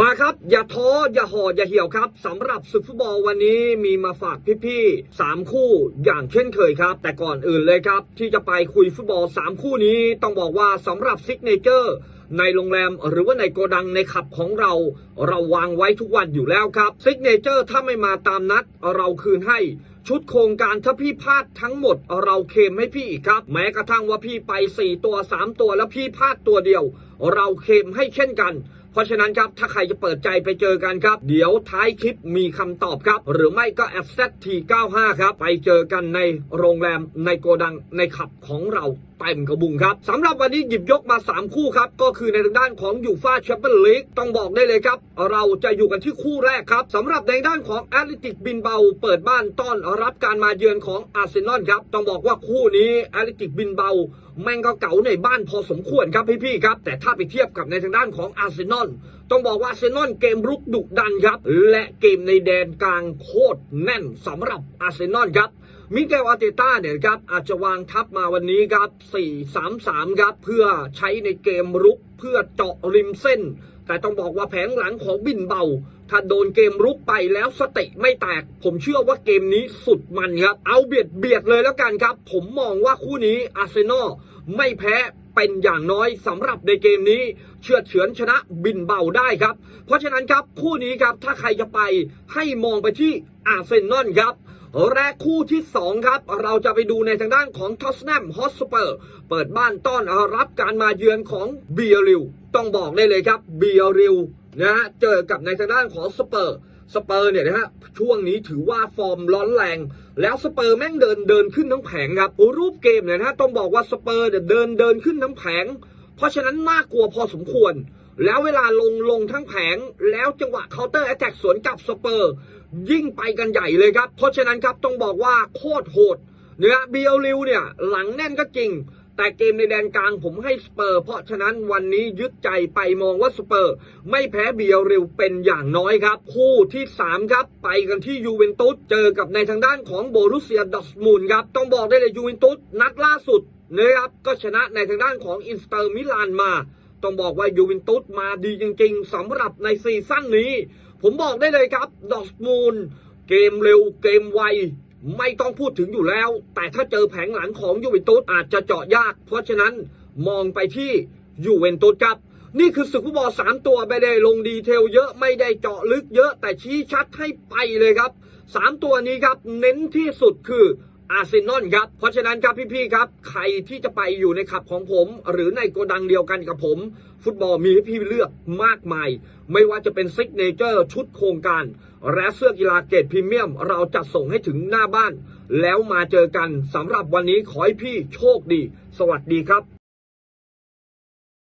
มาครับ อย่าท้ออย่าห่ออย่าเหี่ยวครับสำหรับศึกฟุตบอลวันนี้มีมาฝากพี่ๆสามคู่อย่างเช่นเคยครับ แต่ก่อนอื่นเลยครับ ที่จะไปคุยฟุตบอลสามคู่นี้ต้องบอกว่าสำหรับซิกเนเจอร์ในโรงแรมหรือว่าในโกดังในขับของเรา เราวางไว้ทุกวันอยู่แล้วครับซิกเนเจอร์ถ้าไม่มาตามนัด เราคืนให้ชุดโครงการถ้าพี่พลาดทั้งหมด เราเคมให้พี่อีกครับ แม้กระทั่งว่าพี่ไป 4 ตัว 3 ตัวแล้วพี่พลาดตัวเดียว เราเคมให้เช่นกัน เพราะฉะนั้นครับ ถ้าใครจะเปิดใจไปเจอกันครับ เดี๋ยวท้ายคลิปมีคำตอบครับ หรือไม่ก็แอปเซที95ครับ ไปเจอกันในโรงแรมในโกดังในขับของเราเต็มกระบุงครับสำหรับวันนี้หยิบยกมา 3 คู่ครับ ก็คือในทางด้านของยูฟาแชมเปี้ยนลีกต้องบอกได้เลยครับ เราจะอยู่กันที่คู่แรกครับสำหรับในด้านของแอตเลติกบินเบา เปิดบ้านต้อนรับการมาเยือนของอาร์เซนอลครับ ต้องบอกว่าคู่นี้แอตเลติกบินเบาแม่งก็เก๋าในบ้านพอสมควรครับพี่ๆครับ แต่ถ้าไปเทียบกับในทางด้านของอาร์เซนอลต้องบอกว่าอาร์เซนอลเกมรุกดุดันครับ และเกมในแดนกลางโคตรแน่นสำหรับอาร์เซนอลครับ มิเกลอาร์เตต้าเนี่ยครับอาจจะวางทัพมาวันนี้ครับ 4-3-3 ครับ เพื่อใช้ในเกมรุกเพื่อเจาะริมเส้น แต่ต้องบอกว่าแผงหลังของบินเบา ถ้าโดนเกมรุกไปแล้วสติไม่แตก ผมเชื่อว่าเกมนี้สุดมันครับ เอาเบียดเบียดเลยแล้วกันครับ ผมมองว่าคู่นี้อาร์เซนอลไม่แพ้เป็นอย่างน้อยสำหรับในเกมนี้ เชื่อเฉือนชนะบินเบาได้ครับ เพราะฉะนั้นครับคู่นี้ครับถ้าใครจะไปให้มองไปที่อาร์เซนอลครับ และคู่ที่ 2 ครับ เราจะไปดูในทางด้านของทอสแนมฮอสเปอร์เปิดบ้านต้อนรับการมาเยือนของเบียริวต้องบอกได้เลยครับเบียริวนะฮะเจอกับในทางด้านของสเปอร์สเปอร์เนี่ยนะฮะช่วงนี้ถือว่าฟอร์มร้อนแรง แล้วสเปอร์แม่งเดินเดินขึ้นทั้งแผงครับรูปเกมเนี่ยนะฮะต้องบอกว่าสเปอร์เนี่ยเดินเดินขึ้นทั้งแผง เพราะฉะนั้นน่ากลัวพอสมควร แล้วเวลาลงลงทั้งแผง แล้วจังหวะเคาน์เตอร์แอตแทกสวนกลับสเปอร์ ยิ่งไปกันใหญ่เลยครับ เพราะฉะนั้นครับต้องบอกว่าโคตรโหดเนี่ยเบียริวเนี่ยหลังแน่นก็จริง แต่เกมในแดนกลางผมให้สเปอร์ เพราะฉะนั้นวันนี้ยึดใจไปมองว่าสเปอร์ ไม่แพ้เบียริวเป็นอย่างน้อยครับ คู่ที่ 3 ครับ ไปกันที่ยูเวนตุสเจอกับในทางด้านของโบรุสเซียดอร์ทมุนด์ครับ ต้องบอกได้เลยยูเวนตุสนัดล่าสุดนะครับก็ชนะในทางด้านของอินสเตอร์มิลานมา ต้องบอกว่ายูเวนตุสมาดีจริง ๆสำหรับในซีซั่นนี้ ผมบอกได้เลยครับดอร์ทมูล เกมเร็วเกมไวไม่ต้องพูดถึงอยู่แล้ว แต่ถ้าเจอแผงหลังของยูเวนตุสอาจจะเจาะยาก เพราะฉะนั้นมองไปที่ยูเวนตุสครับ นี่คือศึกฟุตบอลสามตัวไม่ได้ลงดีเทลเยอะไม่ได้เจาะลึกเยอะแต่ชี้ชัดให้ไปเลยครับสามตัวนี้ครับ เน้นที่สุดคือ อาร์เซนอลครับ เพราะฉะนั้นครับพี่ๆครับ ใครที่จะไปอยู่ในขับของผม หรือในโกดังเดียวกันกับผม ฟุตบอลมีให้พี่เลือกมากมาย ไม่ว่าจะเป็นซิกเนเจอร์ชุดโครงการ และเสื้อกีฬาเกรดพรีเมียม เราจัดส่งให้ถึงหน้าบ้าน แล้วมาเจอกันสำหรับวันนี้ขอให้พี่โชคดี สวัสดีครับ